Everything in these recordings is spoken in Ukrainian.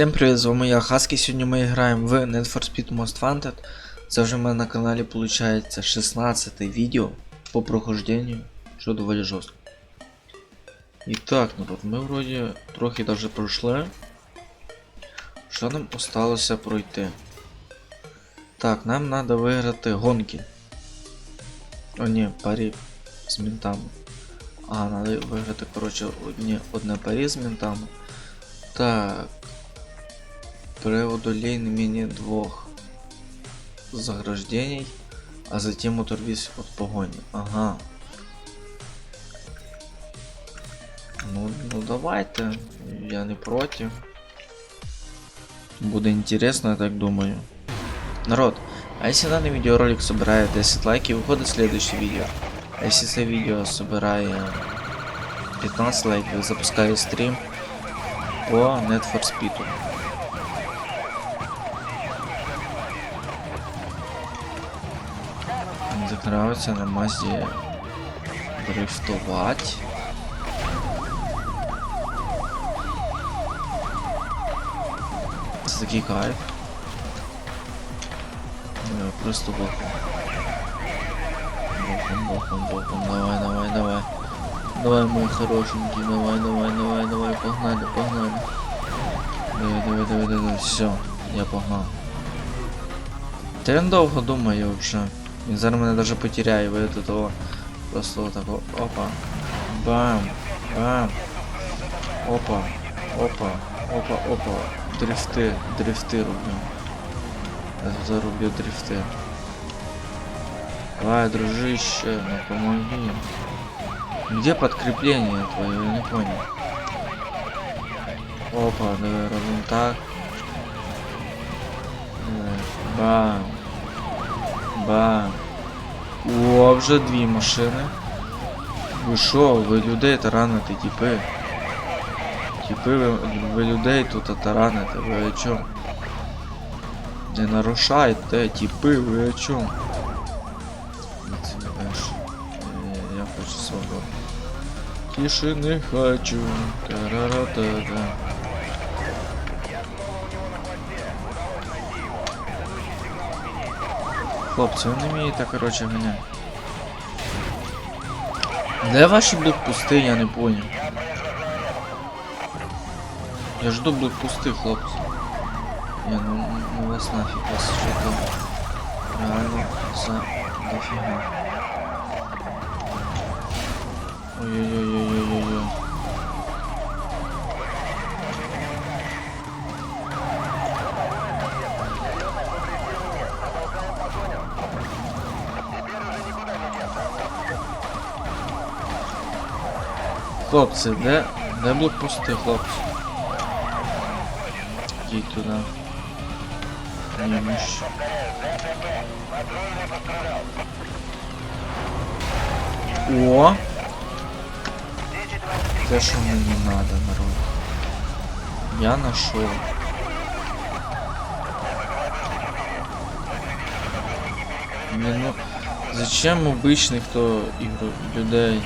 Всім привіт, з вами я Хаски. Сьогодні ми граємо в Need for Speed Most Wanted. Це вже в мене на каналі виходить 16 відео по прохожденню, що доволі жорстко. І так, народ, ми вроді трохи даже пройшли. Що нам осталося пройти? Так, нам треба виграти гонки. О, ні, парі з ментами. А, треба виграти, коротше, одні, одне парі з ментами. Так Преодолей не менее двух заграждений, а затем оторвись от погони. Ага. Ну, ну давайте, я не против. Буде интересно, я так думаю. Народ, а если данный видеоролик собирает 10 лайков, выходит следующее видео. А если это видео собирает 15 лайков, запускаю стрим по Need for Speed. Мені так на Мазді дрифтувати. Це такий кайф. Ну, Просто боком. Боком, боком, боком. Давай, давай, давай. Давай, мой хорошенький, давай, давай, давай, давай, погнали, погнали. Давай, давай, давай, давай, все, я погнал. Він довго думає вже. Він зараз даже потеряє, ви до того. Просто отако. Опа. Бам. Бам. Опа. Опа. Опа, опа. Дрифти, дрифти роблю. Я тут роблю. Давай, дружище, ну помоги. Где подкрепление твое? Я не понял. Опа, давай робимо так. Бам. Бам. О, вже дві машини. Ви що, ви людей тараните, тіпи? Тіпи, ви, ви людей тут тараните, ви о чому? Не нарушайте, тіпи, ви о чому? Не. Я, хочу свободу. Тишины хочу. Та-ра-ра-та-та. Хлопці, ви не вмієте, короче, мене. Де ваші блокпости, я не понял. Я жду блокпости, хлопці. Я ну, ну вас нафіг, вас там. Реально за дофіга. Ой-ой-ой-ой-ой-ой. Хлопці, де, де блокпости, хлопці? Йдіть туди. Ні, ну що. О! Те, що мені надо, народ. Я. Блин, ну зачем обычных игру людей?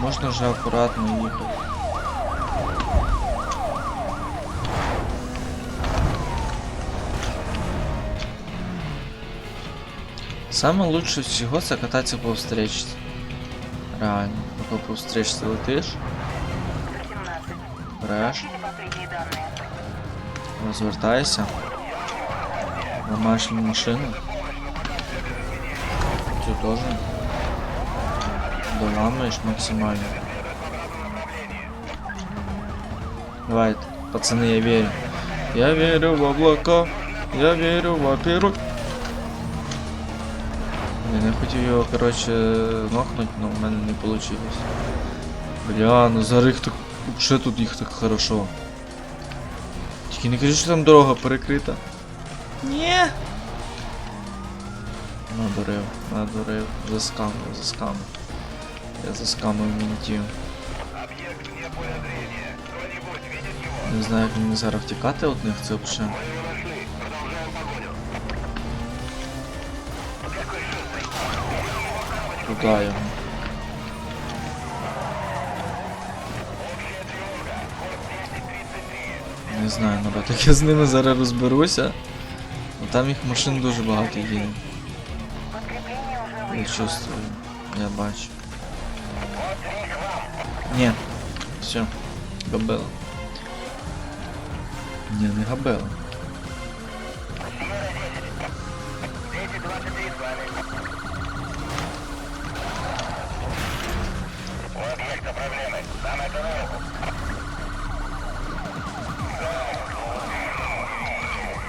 Можно же аккуратно ехать. Самое лучше всего це кататися по встречці. Реально, поки по встречці летиш, береш, розвертаєшся, ламаєш машину, цю теж Доламуєш максимально. Давайте, пацаны, я верю. Я верю в облака, я верю в оперу. Я не хотів його, короче, нокнуть, но в мене не получилось. Бля, ну зарих так. Ще тут їх так хорошо. Тільки не кажи, що там дорога перекрита. Ні. Надурив, надурив. Заскамив, заскамив. Я заскамив мінтів. Не знаю, як мені зараз втікати від них, це взагалі. Куда його? Не знаю, народ, як я з ними зараз розберуся. Ну, Там їх машин дуже багато їде. Я чувствую. Я бачу. Ні. Все. Габела. Ні, не габела.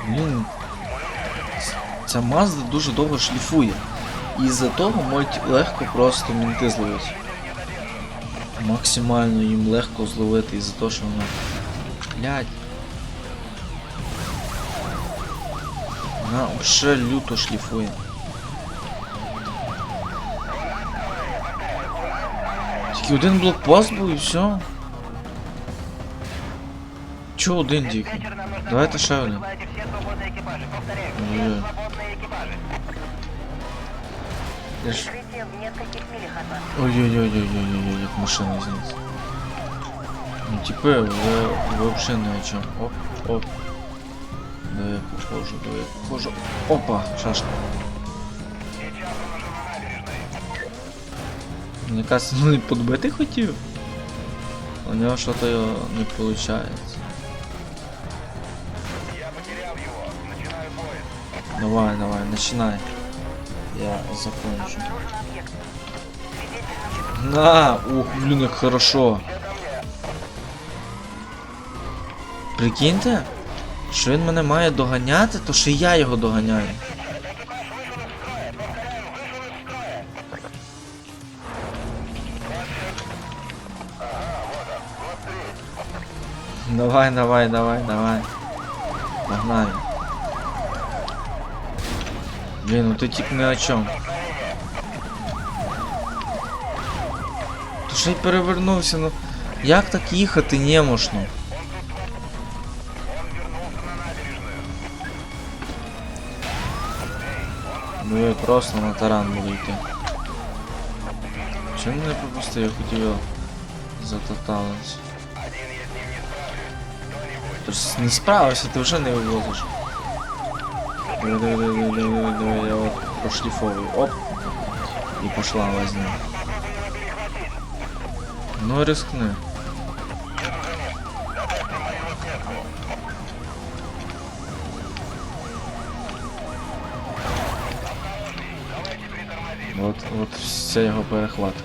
Блін. Ця Мазда дуже довго шліфує. І з-за того можуть легко просто мінти зловити. Максимально їм легко зловити із-за того, що вона. Блять. Вона вже люто шліфує. Тільки один блокпост був і все. Чо один тільки? Давайте ще один. Я ж... Ой-ой-ой-ой-ой-ой, як машина зніс. Ну типи, ви, ви вообще не о чем. Оп, оп. Да я похожу, да я похожу. Опа, шашка. Мені кажется, ну не подбити хотів. У нього що-то не получается. Давай, давай, начинай. Я закончу. На, ух, блін, як хорошо. Прикиньте, що він мене має доганяти, то ще я його доганяю. Давай, давай, давай, давай. Погнали. Блін, ну ти тип ни о чому. То ще й перевернувся, ну. Як так їхати немощно? Ну я просто на таран буду йти. Чому не пропустив? Я хотів його затоталити. Ти ж не справився, ти вже не вивозиш. Диви, диви, диви, диви, диви, диви, я от прошліфовую. Оп. І пошла возня. Ну рискни. От, от вся його перехватка.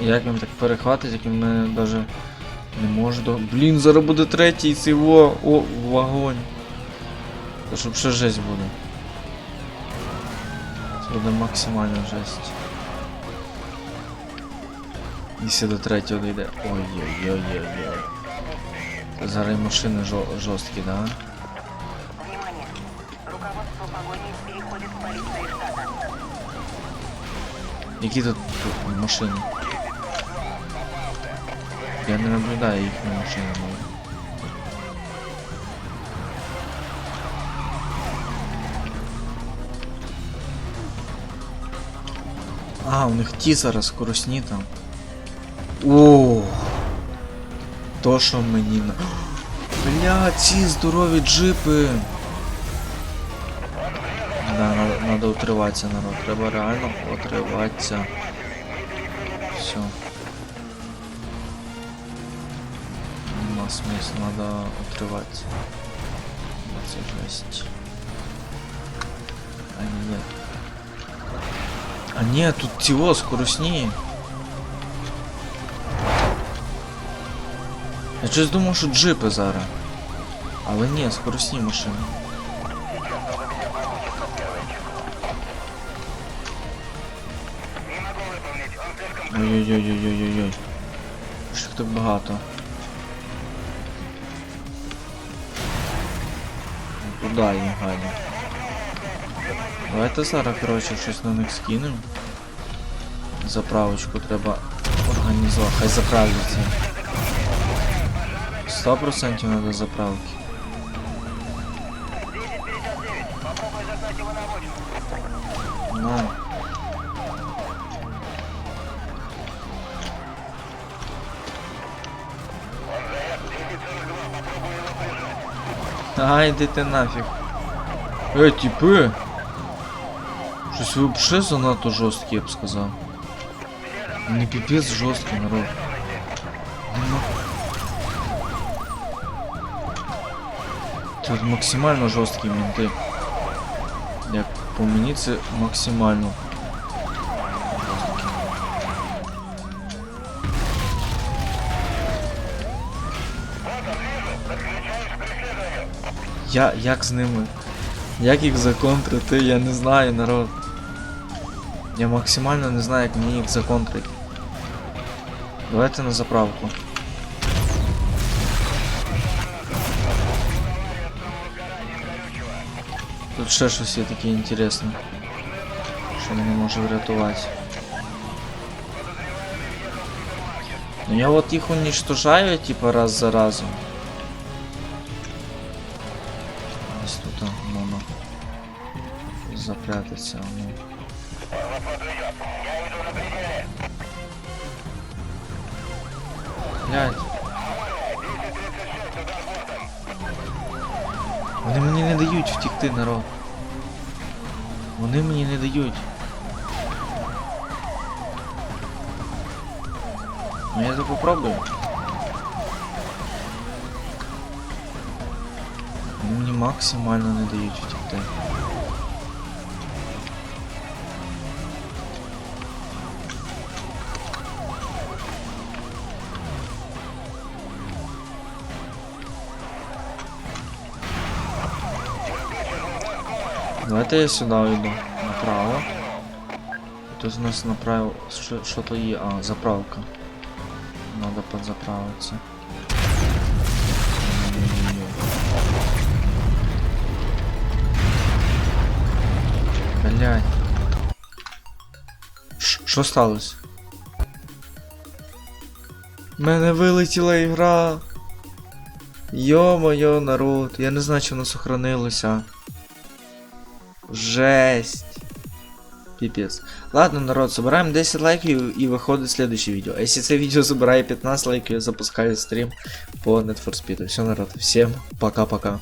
Як він так перехватить, як він мене даже не може до. Блін, зараз буде третій во, о, вогонь. Та щоб ще жесть буде. Це буде максимальна жесть. Якщо до третього дійде. Ой-ой-ой-ой-ой. Зараз машини жо- жорсткі, да? Які тут машини? Я не наблюдаю їхні машини. мабуть. А, у них ті зараз скоросні там. О, то що мені на. Бля, ці здорові джипи. Да, надо, утриватися, народ. Треба реально утриватися. Все. Нема смысла, надо утриватися. Це жесть. А нет. А нет, тут тіло скоростні. Я щось думав, що джипи зараз. Але ні, скоростні машини. Ой-ой-ой-ой-ой-ой. Що їх так багато? Ну, Куда їм гаді? Давайте зараз, коротше, щось на них скинемо. Заправочку треба організувати. Хай заправляться. 100% надо заправки. На обочину. На. А, йди ти нафіг. Е, тіпи! Щось ви взагалі занадто жорсткі, я б сказав. Не піпець жорсткий народ. Тут максимально жорсткі мінти. Як по мені максимально. Я як з ними? Як їх законтрити, я не знаю, народ. Я максимально не знаю, як мені їх законтрити. Давайте на заправку. Тут ще щось є таке інтересне. Що мене може врятувати. Ну я вот їх уничтожаю, типа раз за разом. Ось тут а, можна запрятатися. Блядь. Вони мені не дають втікти, народ. Вони мені не дають. Ну я то попробую. Вони мені максимально не дають втікти. Давайте я сюда уйду. Направо. Тут у нас направо что- что-то и... А, заправка. Надо подзаправиться. Блять. Що сталося? В Мене вилетіла ігра. Йо-моє, народ. Я не знаю, чи воно сохранилося. Жесть. Пипец. Ладно, народ, собираем 10 лайков и выходит следующее видео. А если это видео собирает 15 лайков, я запускаю стрим по Need Speed. Все, народ, всем пока-пока.